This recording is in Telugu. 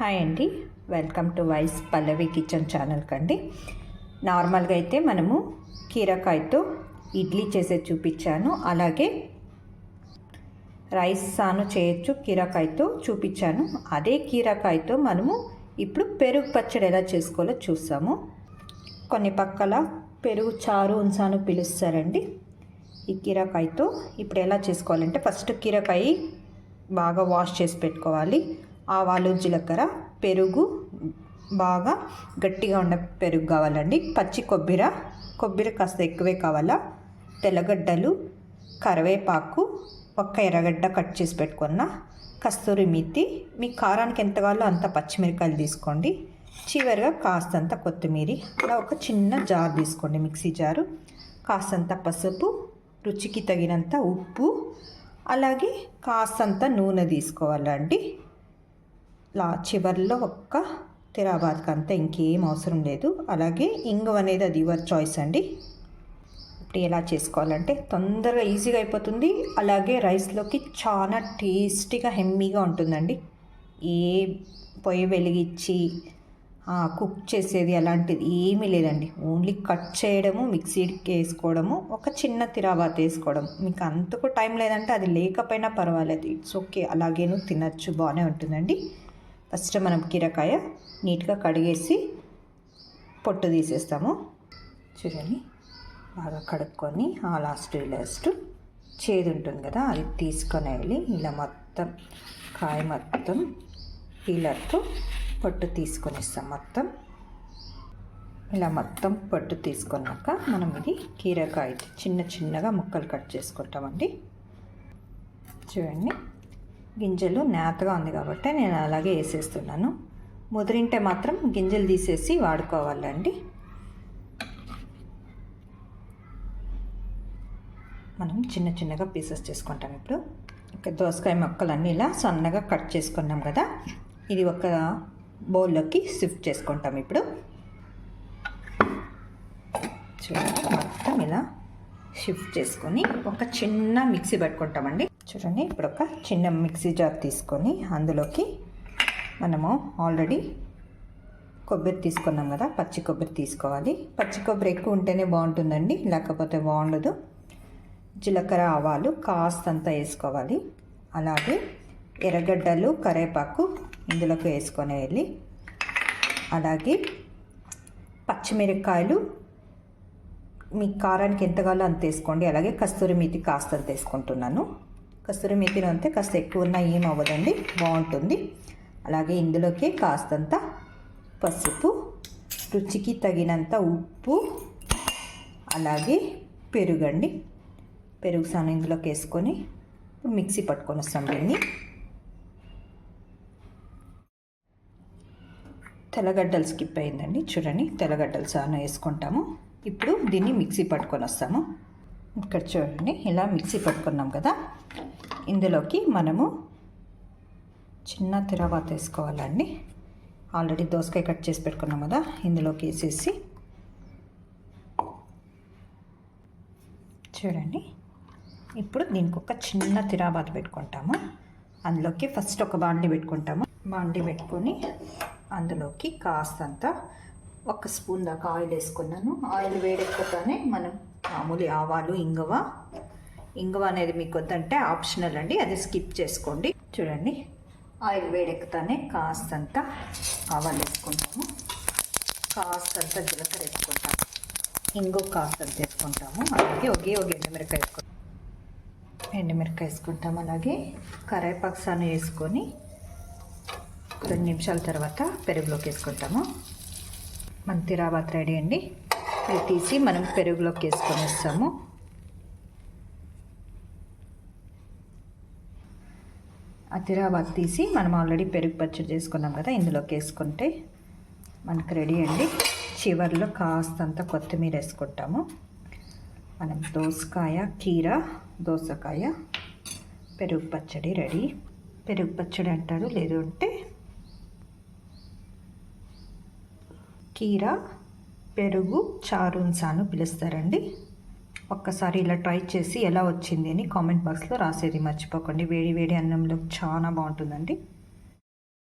హాయ్ అండి. వెల్కమ్ టు వైస్ పల్లవి కిచెన్ ఛానల్కి అండి నార్మల్గా అయితే మనము కీరకాయతో ఇడ్లీ చేసే చూపించాను. అలాగే రైస్ సాను చేయొచ్చు కీరకాయతో చూపించాను. అదే కీరకాయతో మనము ఇప్పుడు పెరుగు పచ్చడి ఎలా చేసుకోవాలో చూసాము కొన్ని పక్కల పెరుగు చారు ఉంచాను పిలుస్తారండి. ఈ కీరకాయతో ఇప్పుడు ఎలా చేసుకోవాలంటే ఫస్ట్ కీరకాయ బాగా వాష్ చేసి పెట్టుకోవాలి. ఆవాలు జీలకర్ర పెరుగు బాగా గట్టిగా ఉన్న పెరుగు కావాలండి. పచ్చి కొబ్బరి కొబ్బరి కాస్త ఎక్కువే కావాలా? తెల్లగడ్డలు కరివేపాకు ఒక్క ఎర్రగడ్డ కట్ చేసి పెట్టుకున్న కస్తూరి మితి. మీ కారానికి ఎంత కావాలో అంత పచ్చిమిరకాయలు తీసుకోండి. చివరిగా కాస్తంత కొత్తిమీర. అలా ఒక చిన్న జార్ తీసుకోండి మిక్సీ జారు. కాస్తంత పసుపు రుచికి తగినంత ఉప్పు అలాగే కాస్తంత నూనె తీసుకోవాలండి. లా చివరిలో ఒక్క తిరాబాద్కి అంతా ఇంకేం అవసరం లేదు. అలాగే ఇంగు అనేది అది యువర్ చాయిస్ అండి. ఇప్పుడు ఎలా చేసుకోవాలంటే తొందరగా ఈజీగా అయిపోతుంది. అలాగే రైస్లోకి చాలా టేస్టీగా హెమ్మీగా ఉంటుందండి. ఏ పొయ్యి వెలిగించి కుక్ చేసేది అలాంటిది ఏమీ లేదండి. ఓన్లీ కట్ చేయడము మిక్సీకి వేసుకోవడము ఒక చిన్న తిరాబాత్ వేసుకోవడం. మీకు అంతకు టైం లేదంటే అది లేకపోయినా పర్వాలేదు. It's okay. అలాగేను తినచ్చు. బాగానే ఉంటుందండి. ఫస్ట్ మనం కీరకాయ నీట్గా కడిగేసి పొట్టు తీసేస్తాము. చూడండి బాగా కడుక్కొని ఆ లాస్ట్ లాస్ట్ చేదు ఉంటుంది కదా అది తీసుకొని వెళ్ళి ఇలా మొత్తం కాయ మొత్తం పీలర్తో పొట్టు తీసుకొనిస్తాం మొత్తం. ఇలా మొత్తం పొట్టు తీసుకున్నాక మనం ఇది కీరకాయ చిన్న చిన్నగా ముక్కలు కట్ చేసుకుంటామండి. చూడండి గింజలు నేతగా ఉంది కాబట్టి నేను అలాగే వేసేస్తున్నాను. ముదిరింటే మాత్రం గింజలు తీసేసి వాడుకోవాలండి. మనం చిన్న చిన్నగా పీసెస్ చేసుకుంటాం ఇప్పుడు. దోసకాయ మొక్కలన్నీ అన్నీ ఇలా సన్నగా కట్ చేసుకున్నాం కదా. ఇది ఒక బౌల్లోకి షిఫ్ట్ చేసుకుంటాం ఇప్పుడు. చూడండి మొత్తం ఇలా షిఫ్ట్ చేసుకొని ఒక చిన్న మిక్సీ పెట్టుకుంటామండి. చూడండి. ఇప్పుడు ఒక చిన్న మిక్సీ జార్ తీసుకొని అందులోకి మనము ఆల్రెడీ కొబ్బరి తీసుకున్నాం కదా పచ్చి కొబ్బరి తీసుకోవాలి. పచ్చి కొబ్బరి ఎక్కువ ఉంటేనే బాగుంటుందండి లేకపోతే బాగుండదు. జీలకర్ర ఆవాలు కాస్తంత వేసుకోవాలి. అలాగే ఎర్రగడ్డలు కరేపాకు ఇందులోకి వేసుకొని వెళ్ళి అలాగే పచ్చిమిరపకాయలు మీ కారానికి ఎంత కావాలో అంత వేసుకోండి. అలాగే కస్తూరి మేతి కాస్తంత వేసుకుంటున్నాను. కస్తూరి మేతిలో అంతే కాస్త ఎక్కువ ఉన్నా ఏం అవ్వదండి. బాగుంటుంది. అలాగే ఇందులోకి కాస్తంత పసుపు రుచికి తగినంత ఉప్పు అలాగే పెరుగండి పెరుగు సాను ఇందులోకి వేసుకొని మిక్సీ పట్టుకొని వస్తాం దీన్ని. తెల్లగడ్డలు స్కిప్ అయిందండి. చూడండి తెల్లగడ్డలు సాను వేసుకుంటాము. ఇప్పుడు దీన్ని మిక్సీ పట్టుకొని వస్తాము. ఇక్కడ చూడండి ఇలా మిక్సీ పట్టుకున్నాం కదా. ఇందులోకి మనము చిన్న తిరవాత వేసుకోవాలండి ఆల్రెడీ దోసకాయ కట్ చేసి పెట్టుకున్నాం కదా ఇందులోకి వేసేసి. చూడండి. ఇప్పుడు దీనికి ఒక చిన్న తిరాబాత పెట్టుకుంటాము. అందులోకి ఫస్ట్ ఒక బాండి పెట్టుకుంటాము. బాండి పెట్టుకొని అందులోకి కాస్తంత ఒక స్పూన్ దాకా ఆయిల్ వేసుకున్నాను. ఆయిల్ వేడెక్కగానే మనం మామూలు ఆవాలు ఇంగువ ఇంగువ అనేది మీకు వద్దంటే ఆప్షనల్ అండి. అది స్కిప్ చేసుకోండి. చూడండి. ఆయిల్ వేడెక్కుతానే కాస్తంత ఆవాలు వేసుకుంటాము. కాస్తంత జీలకర్ర వేసుకుంటాము. ఇంగు కాస్తంత వేసుకుంటాము. అలాగే ఒకే ఒక ఎండుమిరకాయ వేసుకుంటాం ఎండుమిరకాయ వేసుకుంటాం అలాగే కరేపాకు వేసుకొని రెండు నిమిషాల తర్వాత పెరుగులోకి వేసుకుంటాము. మన తిరాబాత్ రెడీ అండి. ఇది తీసి మనం పెరుగులోకి వేసుకొని వస్తాము ఆ తిరాబాత్ తీసి మనం ఆల్రెడీ పెరుగు పచ్చడి చేసుకున్నాం కదా ఇందులోకి వేసుకుంటే మనకు రెడీ అండి. చివరిలో కాస్తంత కొత్తిమీర వేసుకుంటాము. మనం దోసకాయ కీర దోసకాయ పెరుగు పచ్చడి రెడీ పెరుగు పచ్చడి అంటారు లేదు అంటే కీర పెరుగు చారున్సాను పిలుస్తారండి. ఒక్కసారి ఇలా ట్రై చేసి ఎలా వచ్చింది అని కామెంట్ బాక్స్లో రాసేది మర్చిపోకండి. వేడి వేడి అన్నంలో చాలా బాగుంటుందండి.